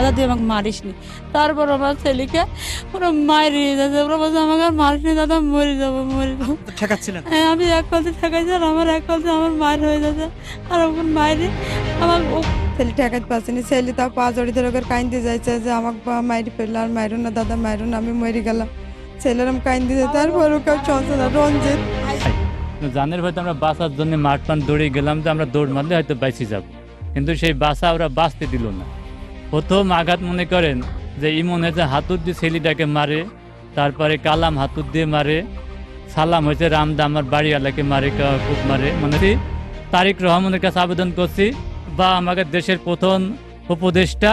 দাদা তুই আমাকে মারিস নি তারপর আমার ছেলেকে ওরা মারিয়ে যাচ্ছে ওরা বলছে আমাকে আর মারিস নি দাদা মরে যাব মরে যাব। তো ঠেকাচ্ছিলেন? হ্যাঁ আমি এক কলতে ঠেকাইছি আর আমার এক কলতে আমার মায়ের হয়ে যাচ্ছে। আর ওখান মায়ের আমার ও ছেলে ঠেকাতে পারছিনি ছেলে তাও পা জড়ি ধরে করে কাইন্দি যাইছে যে আমাকে বা মাইরি ফেলল আর মাইরো না দাদা মাইরো না আমি মরে গেলাম। ছেলের আমি কাইন্দি যাই তারপর কেউ চলছে না। রঞ্জিত। জানের হয়তো আমরা বাঁচার জন্য মাঠ পান দৌড়ে গেলাম যে আমরা দৌড় মারলে হয়তো বাইসে যাব। কিন্তু সেই বাসা ওরা বাঁচতে দিল না। প্রথম আঘাত মনে করেন যে ইমন হয়েছে হাতুর দিয়ে ছেলেটাকে মারে, তারপরে কালাম হাতুর দিয়ে মারে, সালাম হয়েছে রামদা আমার বাড়িওয়ালাকে মারে খুব মারে। মানে তারিক রহমানের কাছে আবেদন করছি বা আমাদের দেশের প্রথম উপদেষ্টা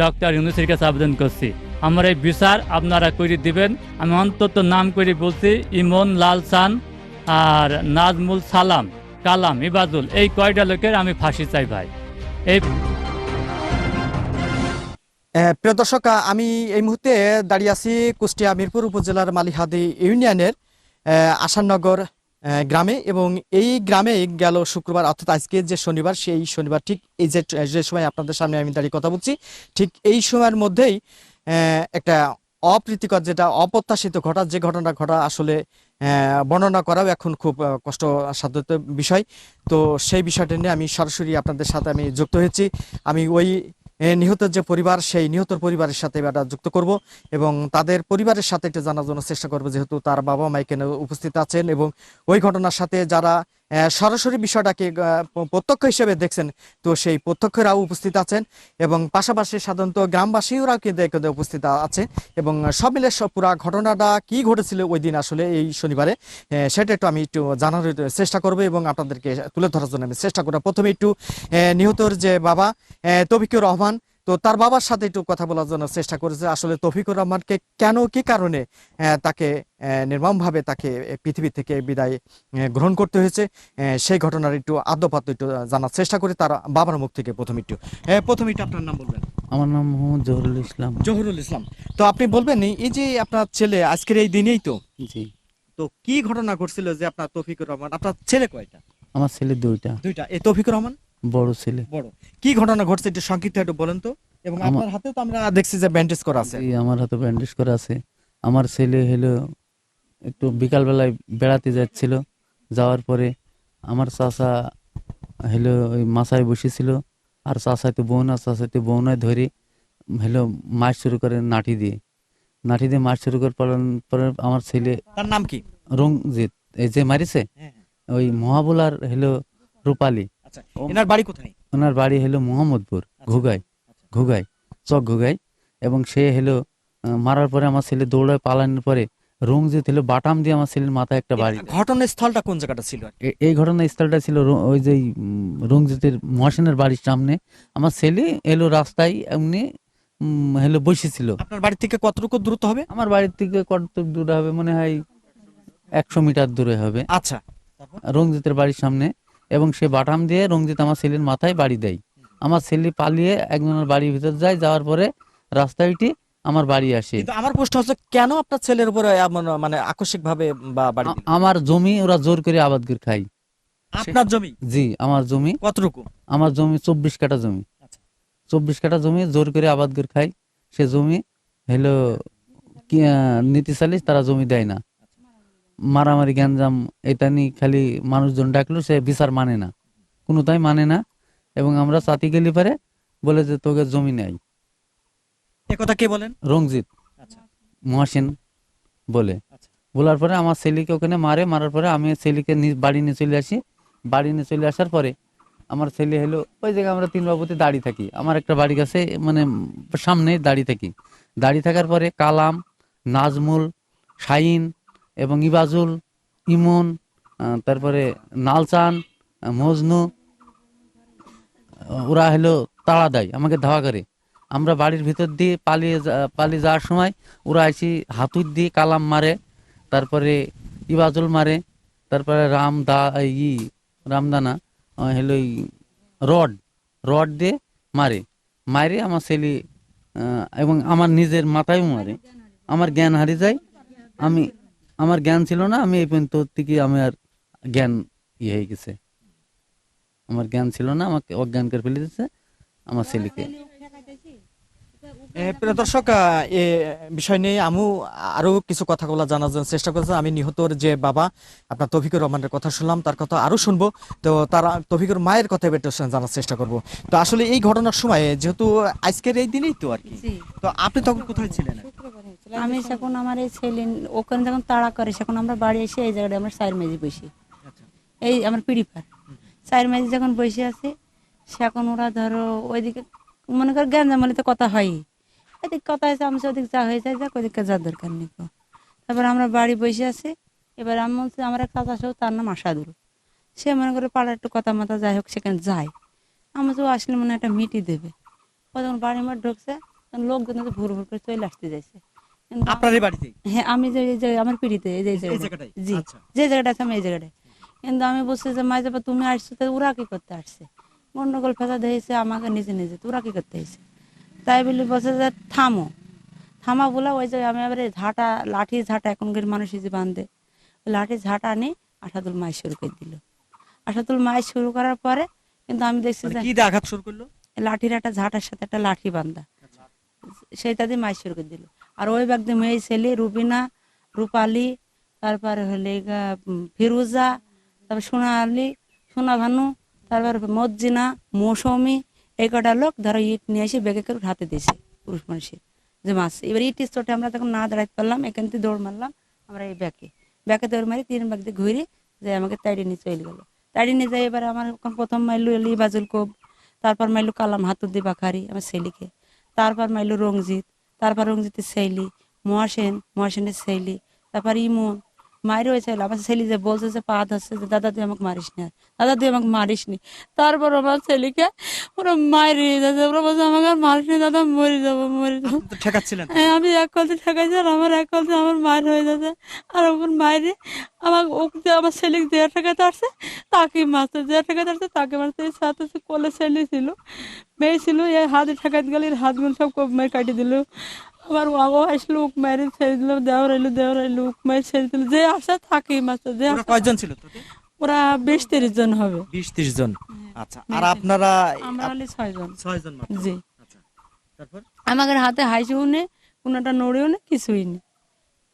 ডক্টর ইউনুসের কাছে আবেদন করছি। আমার এই বিচার আপনারা করে দিবেন। আমি অন্তত নাম করে বলছি, ইমন লাল সান আর নাজমুল সালাম, কালাম, ইবাজুল, এই কয়টা লোকের আমি ফাঁসি চাই ভাই। এই প্রিয় দর্শক আমি এই মুহূর্তে দাঁড়িয়ে আছি কুষ্টিয়া মিরপুর উপজেলার মালিহাদি ইউনিয়নের আসাননগর গ্রামে এবং এই গ্রামে গেল শুক্রবার অর্থাৎ আজকে যে শনিবার সেই শনিবার ঠিক এই যে যে সময় আপনাদের সামনে আমি দাঁড়িয়ে কথা বলছি ঠিক এই সময়ের মধ্যেই একটা অপ্রীতিকর যেটা অপ্রত্যাশিত ঘটা যে ঘটনা ঘটা আসলে বর্ণনা করাও এখন খুব আহ, কষ্টসাধ্য বিষয়। তো সেই বিষয়টা নিয়ে আমি সরাসরি আপনাদের সাথে আমি যুক্ত হয়েছি। আমি ওই নিহতের যে পরিবার, সেই নিহতর পরিবারের সাথে এটা যুক্ত করব এবং তাদের পরিবারের সাথে এটা জানার জন্য চেষ্টা করব, যেহেতু তার বাবা মা উপস্থিত আছেন এবং ওই ঘটনার সাথে যারা সরাসরি বিষয়টাকে প্রত্যক্ষ হিসেবে দেখছেন। তো সেই প্রত্যক্ষরাও উপস্থিত আছেন এবং পাশাপাশি সাধারণত গ্রামবাসীরাও কিন্তু উপস্থিত আছে এবং সব মিলে পুরা ঘটনাটা কি ঘটেছিল ওই দিন আসলে এই শনিবারে সেটা একটু আমি একটু জানার চেষ্টা করব এবং আপনাদেরকে তুলে ধরার জন্য আমি চেষ্টা করব। প্রথমে একটু নিহতর যে বাবা আহ, তৌফিকুর রহমান তো তার বাবার সাথে একটু কথা বলার জন্য চেষ্টা করেছে। আসলে তৌফিকুর রহমানকে কেন কি কারণে তাকে নির্মমভাবে তাকে পৃথিবী থেকে বিদায় গ্রহণ করতে হয়েছে সেই ঘটনার একটু আদ্যপাত্র একটু জানার চেষ্টা করে তার বাবার মুখ থেকে প্রথম একটু। প্রথমে একটু আপনার নাম বলবেন। আমার নাম মোহাম্মদ জহুরুল ইসলাম। জহুরুল ইসলাম। তো আপনি বলবেন এই যে আপনার ছেলে আজকের এই দিনেই তো? জি। তো কি ঘটনা ঘটছিল যে আপনার তফিকুর রহমান আপনার ছেলে কয়টা? আমার ছেলে দুইটা। দুইটা। এই তৌফিকুর রহমান? বড় ছেলে। বড়। কি ঘটনা ঘটছে একটু সংক্ষিপ্ত একটু বলেন তো। এবং আপনার হাতে তো আমরা দেখছি যে ব্যান্ডেজ করা আছে। জি, আমার হাতে ব্যান্ডেজ করা আছে। আমার ছেলে হলো একটু বিকালবেলায় বেড়াতে যাচ্ছিল। যাওয়ার পরে আমার চাচা হলো ওই মাথায় বসেছিল। আর চাচাইতে বোন আর চাচাইতে বোনায় ধরে হলো মাছ শুরু করে নাঠি দিয়ে। নাঠি দিয়ে মাছ শুরু করে পড়ার- পরে আমার ছেলে তার নাম কি? রঞ্জিত। এই যে মারিছে? হ্যাঁ, ওই মহাবুলার হলো রূপালী। আচ্ছা এনার বাড়ি কোথায়? ওনার বাড়ি হলো মোহাম্মদপুর ঘুগাই ঘুগাই চক ঘুগাই এবং সে হলো মারার পরে আমার ছেলে দৌড়ায় পালানোর পরে রংজিত হলো বাটাম দিয়ে আমার ছেলের মাথায় একটা বাড়ি। ঘটনাস্থলটা কোন জায়গাটা ছিল? এই ঘটনাস্থলটা ছিল ওই যে উম, রঞ্জিতের মহাসেনের বাড়ির সামনে। আমার ছেলে এলো রাস্তায় এমনি উম, হলো বসেছিল আপনার বাড়ি থেকে কতটুকু দূরত্ব হবে? আমার বাড়ির থেকে কতটুকু দূরে হবে? মনে হয় একশো মিটার দূরে হবে। আচ্ছা। রঞ্জিতের বাড়ির সামনে এবং সে বাটাম দিয়ে রঞ্জিত আমার ছেলের মাথায় বাড়ি দেয়। আমার ছেলে পালিয়ে একজনের বাড়ির ভিতর যায় যাওয়ার পরে রাস্তায়টি আমার বাড়ি আসে। কিন্তু আমার প্রশ্ন হচ্ছে কেন আপনার ছেলের উপরে এমন মানে আকস্মিক ভাবে বা বাড়ি আ- আমার জমি ওরা জোর করে আবাদ করে খাই আপনার জমি? জি আমার জমি। কতটুকু? আমার জমি চব্বিশ কাঠা জমি। আচ্ছা। চব্বিশ কাঠা জমি জোর করে আবাদ করে খাই সে জমি হলো কি আহ, নীতি চালিস তারা জমি দেয় না। মারামারি গ্যাঞ্জাম এটা নিয়ে খালি মানুষজন ডাকলো সে বিচার মানে না। কোনোটাই মানে না। এবং আমরা চাতি গেলি পারে বলে যে তোকে জমি নেই। কথা কে বলেন? রঞ্জিত আচ্ছা। মহাসেন বলে। আচ্ছা। বলার পরে আমার ছেলেকে ওখানে মারে মারার পরে আমি ছেলেকে বাড়ি নিয়ে চলে আসি। বাড়ি নিয়ে চলে আসার পরে আমার ছেলে হলো ওই জায়গায় আমরা তিন বাবুতে দাঁড়িয়ে থাকি। আমার একটা বাড়ি কাছে মানে সামনে দাঁড়িয়ে থাকি। দাঁড়িয়ে থাকার পরে কালাম নাজমুল শাইন এবং ইবাজুল ইমন তারপরে নালচান মজনু ওরা হলো তাড়া দেয়, আমাকে ধাওয়া করে। আমরা বাড়ির ভিতর দিয়ে পালিয়ে পালিয়ে যাওয়ার সময় ওরা আসি হাতুর দিয়ে কালাম মারে, তারপরে ইবাজুল মারে, তারপরে রাম দা ই রামদানা হলো রড রড দিয়ে মারে। মারে আমার ছেলে এবং আমার নিজের মাথায়ও মারে। আমার জ্ঞান হারিয়ে যায়। আমি, আমার জ্ঞান ছিল না, আমি এই পর্যন্ত থেকে আমি আর জ্ঞান ইয়ে হয়ে গেছে। আমার জ্ঞান ছিল না আমাকে অজ্ঞান করে ফেলে দিচ্ছে আমার ছেলেকে। প্রিয় দর্শক এ বিষয় নিয়ে আমি আরও কিছু কথাগুলো জানার জন্য চেষ্টা করছে। আমি নিহতর যে বাবা আপনার তফিকুর রহমানের কথা শুনলাম তার কথা আরও শুনব। তো তার তফিকুর মায়ের কথা জানার চেষ্টা করব। তো আসলে এই ঘটনার সময় যেহেতু আজকের এই দিনেই তো আর কি তো আপনি তখন কোথায় ছিলেন? আমি যখন আমার এই ছেলে ওখানে যখন তাড়া করে সেখন আমরা বাড়ি এসে এই জায়গাটা আমরা সাইর মেজি বসি। এই আমার পিড়িপার সাইর মেজি যখন বসে আছি সেখন ওরা ধরো ওইদিকে মনে কর গ্যাঞ্জামালি তো কথা হয়ই। এদিকে কথা হয়েছে আমি ওদিকে যা হয়ে যায় যাক ওদিকে যার দরকার নেই। তারপর আমরা বাড়ি বসে আছি। এবার আমি বলছি আমার এক চাচা সহ তার নাম আশাদুল সে মনে করে পাড়ার একটু কথা মাথা যাই হোক সেখানে যায়। আমি তো আসলে মনে হয় একটা মিটি দেবে। ও যখন বাড়ির মধ্যে ঢুকছে তখন লোকজন তো ভুর ভুর করে চলে আসতে যাইছে আপনার বাড়িতে হ্যাঁ আমি যে এই যে আমার পিড়িতে এই যে? জি আচ্ছা। যে জায়গাটা আছে আমি এই জায়গাটায়। কিন্তু আমি বলছি যে মাঝে তুমি আসছো তো ওরা কি করতে আসছে? গন্ডগোল ফেসা দিয়েছে আমাকে নিজে নিজে তো ওরা কি করতে আসছে তাই বলি বলছে যে থামো। থামা বলে ওই যে আমি এবারে ঝাঁটা লাঠি ঝাঁটা এখনকার মানুষ যে বাঁধে লাঠি ঝাঁটা আনি আঠাতুল মাই শুরু করে দিল। আঠাতুল মায়ের শুরু করার পরে কিন্তু আমি দেখছি মানে যে কি আঘাত শুরু করল? লাঠির একটা ঝাঁটার সাথে একটা লাঠি বান্ধা সেইটা দিয়ে মাই শুরু করে দিল। আর ওই ব্যাগ দিয়ে মেয়ে ছেলে রুবিনা রূপালি তারপরে হলে ফিরুজা তারপর সোনালি সোনা ভানু, তারপর মজ্জিনা, মৌসুমি, এই কটা লোক ধরো ইট নিয়ে এসে বেগে করে হাতে দিয়েছে পুরুষ মানুষের যে মাছ। এবার ইট স্টোটে আমরা তখন না দাঁড়াইতে পারলাম, এখান থেকে দৌড় মারলাম আমরা এই ব্যাগে। ব্যাগে দৌড় মারি তিন ব্যাগ দিয়ে ঘুরে যে আমাকে তাড়ি নিয়ে চলে গেল। তাড়ি নিয়ে যাই এবার আমার প্রথম মাইলু এলি বাজুল কোব তারপর মাইলু কালাম হাতুদ্দি বাখারি আমার ছেলেকে, তারপর মাইলু রঞ্জিত তারপর রঞ্জিতের ছেলি, মহাসেন, মহাসেনের ছেলি, তারপর ইমন মায়ের হয়েছে আমার ছেলে যে বলছে যে পা ধরছে যে দাদা তুই আমাকে মারিস না দাদা তুই আমাকে মারিস নি। তারপর আমার ছেলেকে ওরা মায়ের যাচ্ছে ওরা বলছে আমাকে আর মারিস নি দাদা মরে যাব মরে যাব। ঠেকাচ্ছিলেন। হ্যাঁ, আমি এক কলতে ঠেকাইছি আর আমার এক কলতে আমার মায়ের হয়ে যাচ্ছে আর ওখান মায়েরে আমার ওকে আমার ছেলে যে ঠেকাতে আসছে তাকে মারছে যে ঠেকাতে আসছে তাকে মারছে। এই সাথে সে কোলে ছেলে ছিল মেয়ে ছিল এই হাতে ঠেকাতে গেলে এর হাতগুলো সব মেয়ে কাটিয়ে দিল। আবার ও আসলো ছেড়ে দিল দেওয়ার এলো দেওয়ার এলো ছেড়ে দিল। যে মারছে যে ওরা কয়জন ছিল ওরা বেশ তিরিশ জন হবে। বিশ ত্রিশ জন। আচ্ছা আর আপনারা আমরা হলে ছয় জন। ছয় জন মাত্র। জি। আচ্ছা তারপর? আমাদের হাতে হাইছেও নেই কোনোটা নড়েও নেই কিছুই নেই।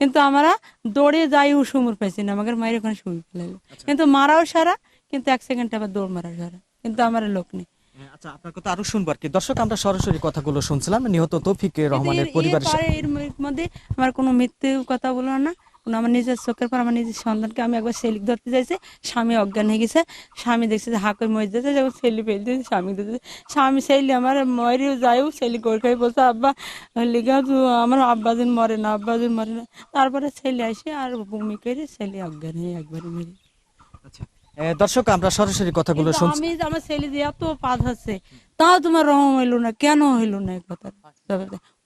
কিন্তু আমরা দৌড়ে যাই ও সুমুর পাইছি না আমাদের মায়ের ওখানে শুয়ে ফেলাইলো কিন্তু মারাও সারা কিন্তু এক সেকেন্ড আবার দৌড় মারা সারা। কিন্তু আমার লোক নেই। হ্যাঁ, আচ্ছা আপনার কথা আরও শুনব আর কি দর্শক আমরা সরাসরি কথাগুলো শুনছিলাম। নিহত তৌফিক রহমানের পরিবারের এর মধ্যে আমার কোনো মিথ্যে কথা বলো না। কোনো আমার নিজের চোখের পর আমার নিজের সন্তানকে আমি একবার সেলিক ধরতে যাইছি স্বামী অজ্ঞান হয়ে গেছে। স্বামী দেখছে যে হাঁকের মরে যাচ্ছে যখন সেলি ফেলতে স্বামী স্বামী সেলি আমার মরেও যায়ও সেলি করে খাই বলছে আব্বা লিগা আমার আব্বাদিন মরে না আব্বাদিন মরে না। তারপরে ছেলে আসে আর বমি করে ছেলে অজ্ঞান হয়ে একবারে মেরে। আচ্ছা দর্শক আমরা সরাসরি কথাগুলো শুনছি। আমি যে আমার ছেলে যে এত পাত আছে তাও তোমার রহম হইল না কেন হইল না এই কথা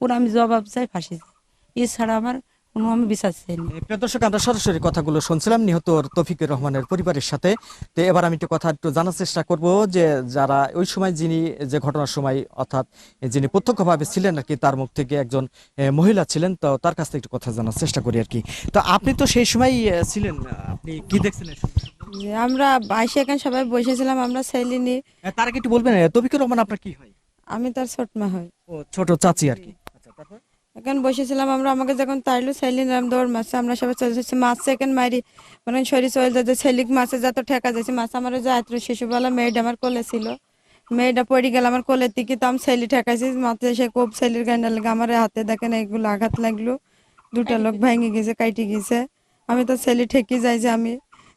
ওরা আমি জবাব চাই ফাঁসি চাই এছাড়া আমার কোনো আমি বিশ্বাস চাই না প্রিয় দর্শক আমরা সরাসরি কথাগুলো শুনছিলাম নিহত তৌফিকুর রহমানের পরিবারের সাথে। তো এবার আমি একটু কথা একটু জানার চেষ্টা করব যে যারা ওই সময় যিনি যে ঘটনার সময় অর্থাৎ যিনি প্রত্যক্ষভাবে ছিলেন আর কি তার মুখ থেকে একজন মহিলা ছিলেন তো তার কাছ থেকে একটু কথা জানার চেষ্টা করি আর কি। তো আপনি তো সেই সময় ছিলেন আপনি কি দেখছিলেন? আমরা বাইশে এখানে সবাই বসেছিলাম আমরা ছেলে নিয়ে। তার আগে একটু বলবেন তৌফিকুর রহমান আপনার কি হয়? আমি তার ছোট মা হয় ও ছোট চাচি আর কি। আচ্ছা তারপর? এখন বসেছিলাম আমরা আমাকে যখন তাইলো ছেলে নিলাম দৌড় মারছে আমরা সবাই চলে যাচ্ছি মাছ সেকেন্ড মারি। মানে শরীর চলে যাচ্ছে ছেলিক মাছে যত ঠেকা যাচ্ছে। মাছ আমার যে আত্র শিশুবেলা মেয়েটা আমার কোলে ছিল। মেয়েটা পড়ে গেল আমার কোলের দিকে তো আমি ছেলে ঠেকাইছি মাথায় সে কোপ ছেলের গান্ডা লেগে আমার হাতে দেখেন এইগুলো আঘাত লাগল। দুটা লোক ভেঙে গেছে কাইটে গেছে। আমি তো ছেলে ঠেকি যাই যে আমি।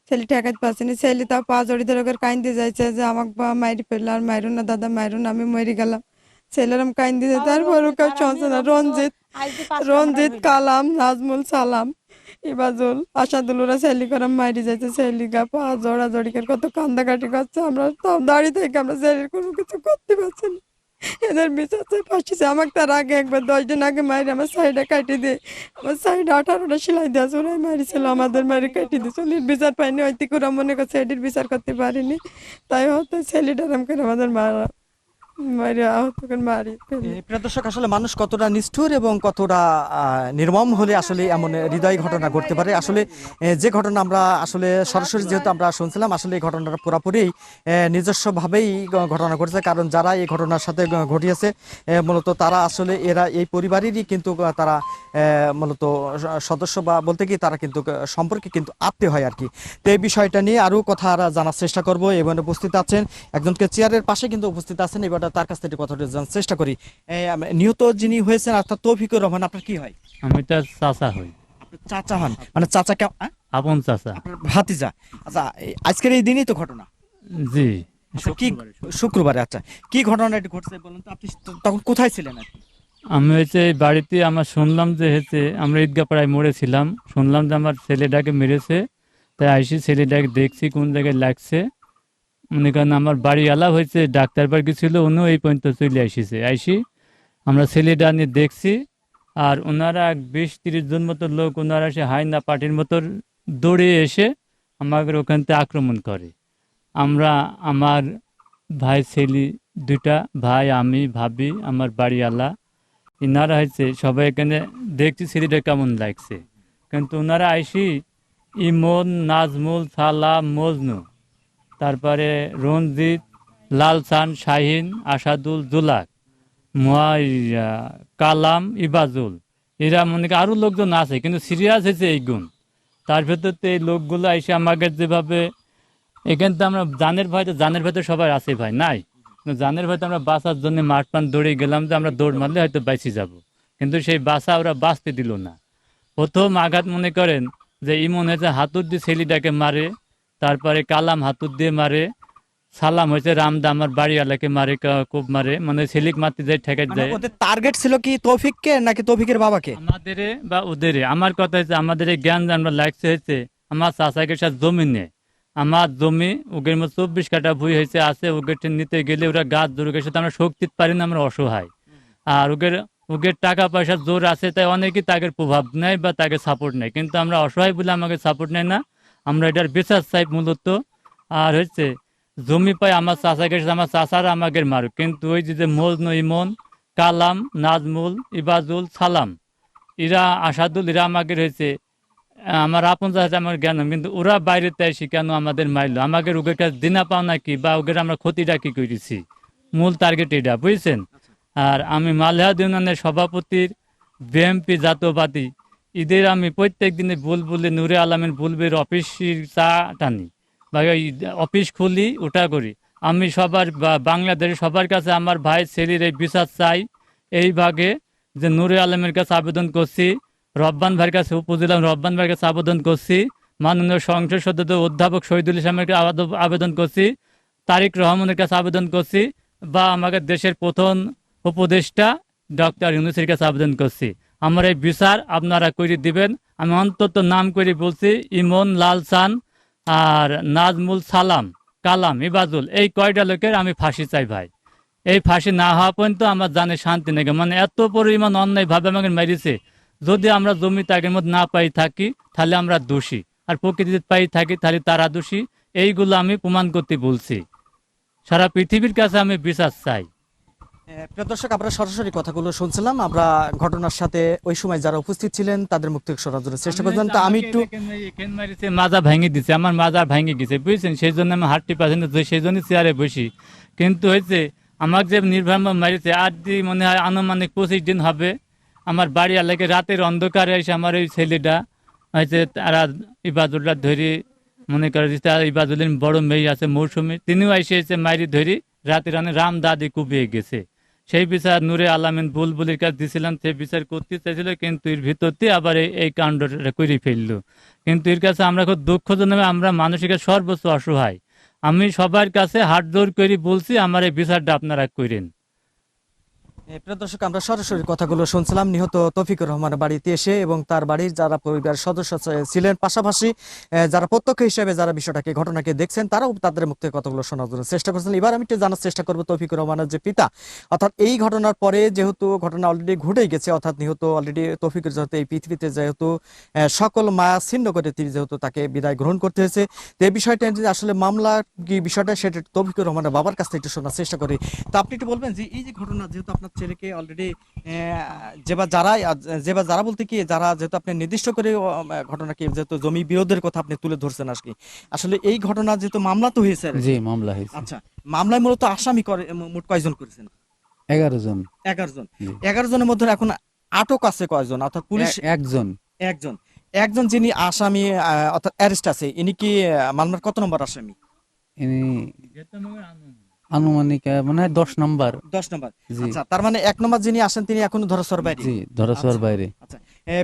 ছেলে ঠেকাতে পারছি না ছেলে তাও পা জড়ি ধরে করে কাইন্দে যাইছে যে আমাকে বা মাইরি ফেলল আর মাইরুন না দাদা মাইরুন আমি মরে গেলাম। ছেলেরাম কাইন্দি দিতে তারপর কেউ চলছে না। রঞ্জিত রঞ্জিত কালাম নাজমুল সালাম ইবাজুল আশাদুলুরা সেলি করে মারি যাইছে সেলিকা পা জোড়া জড়িকের কত কান্দাকাটি করছে আমরা সব দাঁড়িয়ে থেকে আমরা সেলির কোনো কিছু করতে পারছি না। এদের বিচার চাই ফাঁসিছে আমাকে তার আগে একবার দশ দিন আগে মারি আমার সাইডে কাটি দিয়ে আমার সাইডে আঠারোটা সেলাই দেওয়া ওরাই মারিছিল আমাদের মারি কাটি দিয়েছিল এর বিচার পাইনি হয়তো করে মনে করছে এটির বিচার করতে পারিনি। তাই হয়তো ছেলেটার আমাকে আমাদের মারা প্রিয় আসলে মানুষ কতটা নিষ্ঠুর এবং কতটা নির্মম হলে আসলে এমন হৃদয় ঘটনা ঘটতে পারে। আসলে যে ঘটনা আমরা আসলে সরাসরি যেহেতু আমরা শুনছিলাম, আসলে এই ঘটনাটা পুরাপুরি নিজস্বভাবেই ঘটনা ঘটেছে। কারণ যারা এই ঘটনার সাথে ঘটিয়েছে মূলত তারা আসলে এরা এই পরিবারেরই কিন্তু তারা মূলত সদস্য বা বলতে কি, তারা কিন্তু সম্পর্কে কিন্তু আত্মীয় হয় আর কি তো এই বিষয়টা নিয়ে আরও কথা জানার চেষ্টা করব। এবং উপস্থিত আছেন, একজনকে চেয়ারের পাশে কিন্তু উপস্থিত আছেন। এবার তার কাছ থেকে কথাটা জানার চেষ্টা করি। নিহত যিনি হয়েছেন অর্থাৎ তৌফিকুর রহমান আপনার কি হয়? আমি তার চাচা হই। চাচা হন। মানে চাচা কে আপন চাচা। ভাতিজা। আচ্ছা আজকের এই দিনই তো ঘটনা। জি। আচ্ছা, কি শুক্রবারে আচ্ছা। কি ঘটনা একটু ঘটছে বলুন তো? আপনি তখন কোথায় ছিলেন আর আমি হচ্ছে বাড়িতে আমার শুনলাম যে হচ্ছে আমরা ঈদগা পাড়ায় মরেছিলাম। শুনলাম যে আমার ছেলেটাকে মেরেছে। তাই আইসি ছেলেটাকে দেখছি কোন জায়গায় লাগছে। মনে করেন আমার বাড়ি আলাপ হয়েছে, ডাক্তার বাড়ি ছিল উনিও এই পর্যন্ত চলে আসিছে। আইসি, আমরা ছেলেটা নিয়ে দেখছি, আর ওনারা বিশ তিরিশ জন মতো লোক ওনারা সে হাইনা পার্টির মতো দৌড়ে এসে আমাদের ওখান থেকে আক্রমণ করে। আমরা, আমার ভাই ছেলে দুটা ভাই, আমি, ভাবি, আমার বাড়িওয়ালা, ইনারা হয়েছে, সবাই এখানে দেখছি ছেলেটা কেমন লাগছে। কিন্তু ওনারা আইসি, ইমন, নাজমুল, সালাম, মজনু তারপরে রঞ্জিত, লালসান, শাহিন, আসাদুল, জুলাক কালাম, ইবাজুল। এরা মনে করি আরও লোকজন আছে, কিন্তু সিরিয়াস হয়েছে এই গুণ। তার ভেতর তো এই লোকগুলো এসে আমাকে যেভাবে, এখান তো আমরা জানের ভয় তো, জানের ভেতর সবাই আছে ভাই, নাই। জানের ভয়তে আমরা বাঁচার জন্য মাঠ পান দৌড়ে গেলাম যে আমরা দৌড় মারলে হয়তো বাইসে যাব। কিন্তু সেই বাসা ওরা বাঁচতে দিল না। প্রথম আঘাত মনে করেন যে ইমন হয়েছে হাতুর দিয়ে ছেলেটাকে মারে তারপরে কালাম হাতুর দিয়ে মারে সালাম হয়েছে রামদা আমার বাড়িওয়ালাকে মারে খুব মারে মানে ছেলিক মারতে যায় ঠেকাই মানে যায় ওদের টার্গেট ছিল কি তৌফিককে নাকি তৌফিকের বাবাকে? আমাদের বা ওদের? আমার কথা হচ্ছে আমাদের এই জ্ঞান জানবার লাগছে হয়েছে আমার চাষাকে সাথে জমি নেই আমার জমি ওদের মধ্যে চব্বিশ কাটা ভুই হয়েছে আছে ওদের নিতে গেলে ওরা গাছ দুর্গের সাথে আমরা শক্তি পারি না আমরা অসহায়। আর ওদের ওদের টাকা পয়সা জোর আছে তাই অনেকেই তাদের প্রভাব নেয় বা তাকে সাপোর্ট নেয়। কিন্তু আমরা অসহায় বলে আমাকে সাপোর্ট নেয় না। আমরা এটার বিচার চাই মূলত। আর হচ্ছে, জমি পাই আমার চাষাকে সাথে আমার চাষারা আমাকে মারুক। কিন্তু ওই যে মজনু ইমন কালাম, নাজমুল, ইবাজুল, সালাম, এরা আসাদুল, এরা আমাকে হয়েছে আমার আপন চাষা আমার জ্ঞান কিন্তু ওরা বাইরে তাই কেন আমাদের মারলো? আমাকে ওদের কাছে দিনা পাও নাকি বা ওদের আমরা ক্ষতিটা কি করেছি? মূল টার্গেট এটা, বুঝছেন? আর আমি মালহা ইউনিয়নের সভাপতির বিএমপি জাতীয়বাদী ঈদের আমি প্রত্যেক দিনে বুলবুলে নূরে আলমের বুলবের অফিসের চা টানি। বা অফিস খুলি, ওটা করি। আমি সবার বা বাংলাদেশের সবার কাছে আমার ভাই ছেলের এই বিচার চাই এই ভাগে যে নূরে আলমের কাছে আবেদন করছি, রব্বান ভাইয়ের কাছে উপজেলা রব্বান ভাইয়ের কাছে আবেদন করছি, মাননীয় সংসদ সদস্য অধ্যাপক শহীদুল ইসলামের কাছে আবেদন করছি, তারিক রহমানের কাছে আবেদন করছি, বা আমাদের দেশের প্রথম উপদেষ্টা ডক্টর ইউনুসের কাছে আবেদন করছি। আমার এই বিচার আপনারা করে দিবেন। আমি অন্তত নাম করে বলছি, ইমন, লালসান আর নাজমুল সালাম, কালাম, ইবাজুল, এই কয়টা লোকের আমি ফাঁসি চাই ভাই। এই ফাঁসি না হওয়া পর্যন্ত আমার জানে শান্তি নেই মানে এত পরিমাণ অন্যায়ভাবে আমাকে মেরেছে। যদি আমরা জমি তাগের মধ্যে না পাই থাকি, তাহলে আমরা দোষী। আর প্রকৃতিতে পাই থাকি, তাহলে তারা দোষী। এইগুলো আমি প্রমাণ করতে বলছি। সারা পৃথিবীর কাছে আমি বিশ্বাস চাই। প্রিয় দর্শক আমরা সরাসরি কথাগুলো শুনছিলাম। আমরা ঘটনার সাথে ওই সময় যারা উপস্থিত ছিলেন তাদের মুখ থেকে শোনার জন্য চেষ্টা করছিলাম। তো আমি একটু মাজা ভেঙে দিছে। আমার মাজা ভেঙে গেছে বুঝছেন? সেই জন্য আমি সেই জন্য চেয়ারে বসি। কিন্তু হয়েছে আমাকে যে নির্ভর মারিছে আর দি মনে হয় আনুমানিক পঁচিশ দিন হবে আমার বাড়ি এলাকায় রাতের অন্ধকারে এসে আমার ওই ছেলেটা হয়েছে তারা ইবাদুল্লাহ ধরি মনে করে যে তার ইবাদুল্লের বড় মেয়ে আছে মৌসুমি তিনিও এসে এসে মারি ধরি রাতের অনেক রাম দাদি কুবিয়ে গেছে। সেই বিচার নূরে আলামিন বুলবুলির কাছে দিছিলাম সেই বিচার করতে চাইছিল কিন্তু এর ভিতরতে আবার এই- কাণ্ড কাণ্ডটা করে ফেলল। কিন্তু এর কাছে আমরা খুব দুঃখজনক, আমরা মানসিক সর্বোচ্চ অসহায়। আমি সবার কাছে হাত জোর করে বলছি, আমার এই বিচারটা আপনারা করেন দর্শক, আমরা সরাসরি কথাগুলো শুনছিলাম। নিহত তফিকুর রহমানের বাড়িতে এসে এবং তার বাড়ির যারা পরিবার সদস্য ছিলেন, পাশাপাশি যারা প্রত্যক্ষ হিসেবে যারা বিষয়টাকে, ঘটনাকে দেখছেন, তারাও তাদের মুখ থেকে কথাগুলো শোনার জন্য চেষ্টা করছেন। এবার আমি জানার চেষ্টা করব তফিকুর রহমানের যে পিতা। অর্থাৎ এই ঘটনার পরে যেহেতু ঘটনা অলরেডি ঘটেই গেছে, অর্থাৎ নিহত অলরেডি তফিকুর যেহেতু এই পৃথিবীতে যেহেতু সকল মায়া ছিন্ন করে তিনি যেহেতু তাকে বিদায় গ্রহণ করতে হয়েছে, তো এই বিষয়টা আসলে মামলা কি বিষয়টা, সেটা তফিকুর রহমানের বাবার কাছ থেকে একটু শোনার চেষ্টা করি। তো আপনি একটু বলবেন যে, এই যে ঘটনা যেহেতু আপনার ছেলেকে অলরেডি যেবা যারা যেবা যারা বলতে কি যারা যেহেতু আপনি নির্দিষ্ট করে ও, আম, ঘটনাকে যেহেতু জমি বিরোধের কথা আপনি তুলে ধরছেন আর কি আসলে এই ঘটনা যেহেতু মামলা তো হয়েছে জি মামলা হয়েছে। আচ্ছা মামলায় মূলত আসামি করে মোট কয়জন করেছেন? এগারো জন। এগারো জন। এগারো জনের মধ্যে এখন আটক আছে কয়জন? অর্থাৎ পুলিশ একজন। একজন। একজন যিনি আসামি অর্থাৎ অ্যারেস্ট আছে ইনি কি মামলার কত নম্বর আসামি? ইনি আনুমানিক মানে হয় দশ নাম্বার। দশ নম্বর। আচ্ছা তার মানে এক নম্বর যিনি আসেন তিনি এখনও ধরসর বাইরে। জি ধরাছোয়ার আচ্ছা। বাইরে। আচ্ছা।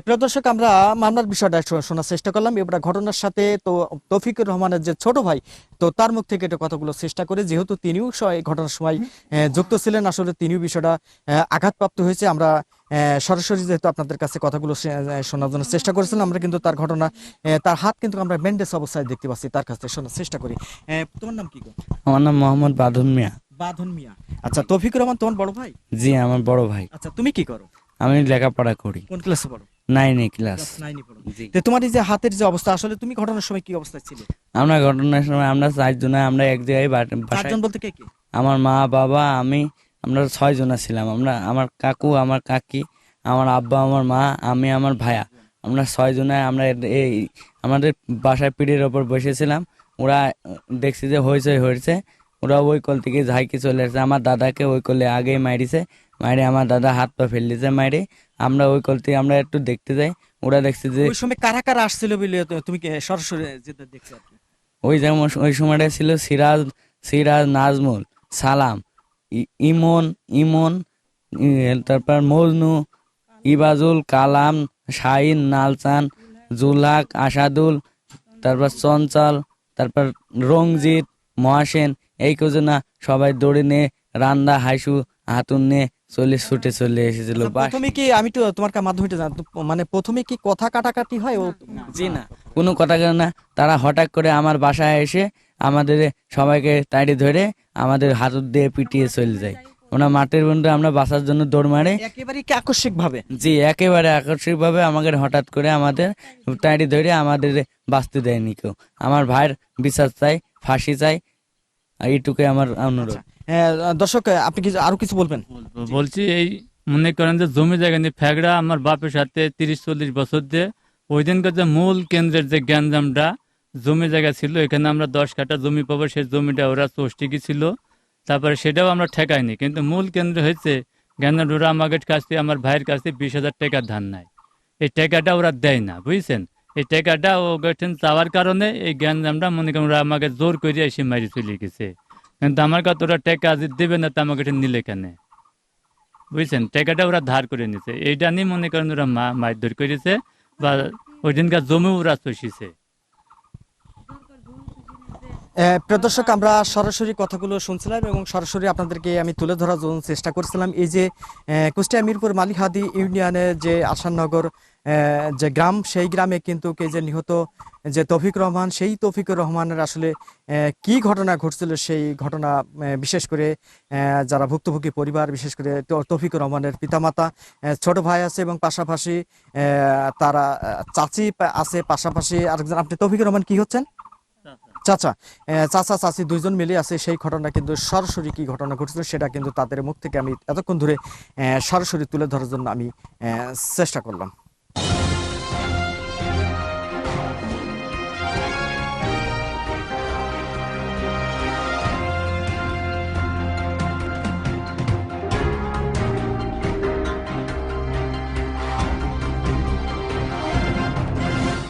প্রিয় দর্শক আমরা মামলার বিষয়টা শোনার চেষ্টা করলাম। এবার ঘটনার সাথে তো তৌফিকুর রহমানের যে ছোট ভাই তো তার মুখ থেকে একটু কথাগুলো চেষ্টা করে। যেহেতু তিনিও ঘটনার সময় যুক্ত ছিলেন আসলে তিনিও বিষয়টা আঘাতপ্রাপ্ত হয়েছে। আমরা সরাসরি যেহেতু আপনাদের কাছে কথাগুলো শোনার জন্য চেষ্টা করেছিলাম আমরা কিন্তু তার ঘটনা তার হাত কিন্তু আমরা ব্যান্ডেজ অবস্থায় দেখতে পাচ্ছি তার কাছ থেকে শোনার চেষ্টা করি। তোমার নাম কি? আমার নাম মোহাম্মদ বাঁধন মিয়া। বাঁধন মিয়া। আচ্ছা তৌফিকুর রহমান তোমার বড় ভাই? জি আমার বড় ভাই। আচ্ছা তুমি কি করো? আমি লেখাপড়া করি। কোন ক্লাসে পড়ো? নাইনে ক্লাস ক্লাস নাইনে পড়ো। জি। তো তোমার এই যে হাতের যে অবস্থা আসলে তুমি ঘটনার সময় কি ছিলে? আমরা ঘটনার সময় আমরা চারজনে আমরা এক জায়গায় বা- বাসায়। চারজন বলতে কে কে? আমার মা বাবা আমি আমরা ছয় জনা ছিলাম। আমরা আমার কাকু আমার কাকি আমার আব্বা আমার মা আমি আমার ভাইয়া। আমরা ছয় জনে আমরা এ- এই আমাদের বাসায় পিঠের ওপর বসেছিলাম। ওরা আহ, দেখছি যে হয়েছে হয়েছে। ওরা ওই কল থেকে ঝাইকে চলে আসছে। আমার দাদাকে ওই কলে আগেই মারিছে। মাইরে আমার দাদা হাত পা ফেল দিছে মাইরে। আমরা ওই কল থেকে আমরা একটু দেখতে যাই ওরা দেখছে যে ওই সময় কারা কারা আসছিল বলে তুমি কি সরাসরি যেটা দেখছ? ওই যেমন ওই সময়টা ছিল সিরাজ সিরাজ নাজমুল সালাম ইমন ইমন তারপর মজনু ইবাজুল কালাম শাহিন নালচান জুলাক আসাদুল তারপর চঞ্চল তারপর রংজিৎ মহাসেন এই কজনা সবাই দৌড়ে নিয়ে রান্দা হাইসু হাতুন নিয়ে চলে ছুটে চলে এসেছিল আচ্ছা, প্রথমে কি আমি তো তোমার কা- মাধ্যমে জানো মানে প্রথমে কি কথা কাটাকাটি হয় ও? জি না কোনো কথা কেন না তারা হঠাৎ করে আমার বাসায় এসে আমাদের সবাইকে তাড়ি ধরে আমাদের হাতুর দিয়ে পিটিয়ে চলে যায়। ওনা মাঠের বন্ধু আমরা বাসার জন্য দৌড় মারে। একেবারে কি আকস্মিক ভাবে জি একেবারে আকস্মিক ভাবে আমাদের হঠাৎ করে আমাদের তাড়ি ধরে আমাদের বাঁচতে দেয়নি কেউ। আমার ভাইয়ের বিচার চাই ফাঁসি চাই আর এইটুকুই আমার অনুরোধ। হ্যাঁ, দর্শক, আপনি কি আরও কিছু বলবেন? বলছি এই, মনে করেন যে জমি জায়গা নিয়ে ফ্যাগড়া আমার বাপের সাথে তিরিশ চল্লিশ বছর দিয়ে। ওই দিনকার যে মূল কেন্দ্রের যে গ্যাঞ্জামটা, জমি জায়গা ছিল, এখানে আমরা দশ কাঠা জমি পাবো, সেই জমিটা ওরা চষ্টিকি ছিল। তারপরে সেটাও আমরা ঠেকাইনি, কিন্তু মূল কেন্দ্র হয়েছে গ্যাঞ্জাম ওরা আমাদের কাছ থেকে, আমার ভাইয়ের কাছ থেকে বিশ হাজার টাকার ধান নেয়। এই টাকাটা ওরা দেয় না, বুঝছেন? এই টাকাটা ও গেছেন চাওয়ার কারণে এই গ্যাঞ্জামটা মনে করেন ওরা আমাকে জোর করে এসে মারি চলে গেছে। কিন্তু আমার কাছে ওরা টাকা যদি দেবে না তো আমাকে এটা নিলে কেন? বুঝছেন? টাকাটা ওরা ধার করে নিছে। এইটা নিয়ে মনে করেন ওরা মা, মারধর করেছে বা ওই দিনকার জমি ওরা চষিছে। আহ, প্রিয় দর্শক আমরা সরাসরি কথাগুলো শুনছিলাম এবং সরাসরি আপনাদেরকে আমি তুলে ধরার জন্য চেষ্টা করছিলাম। এই যে কুষ্টিয়া মিরপুর মালিহাদি ইউনিয়নের যে আসাননগর যে গ্রাম সেই গ্রামে কিন্তু কে যে নিহত যে তৌফিক রহমান সেই তৌফিকুর রহমানের আসলে কি ঘটনা ঘটছিল সেই ঘটনা বিশেষ করে যারা ভুক্তভোগী পরিবার বিশেষ করে তৌফিকুর রহমানের পিতামাতা ছোট ভাই আছে এবং পাশাপাশি তারা চাচি আছে পাশাপাশি আরেকজন। আপনি তৌফিকুর রহমান কি হচ্ছেন? চাচা চাচা, চাচি দুইজন মিলে আছে, সেই ঘটনা কিন্তু সরাসরি কি ঘটনা ঘটেছিল সেটা কিন্তু তাদের মুখ থেকে আমি এতক্ষণ ধরে সরাসরি তুলে ধরার জন্য আমি চেষ্টা করলাম।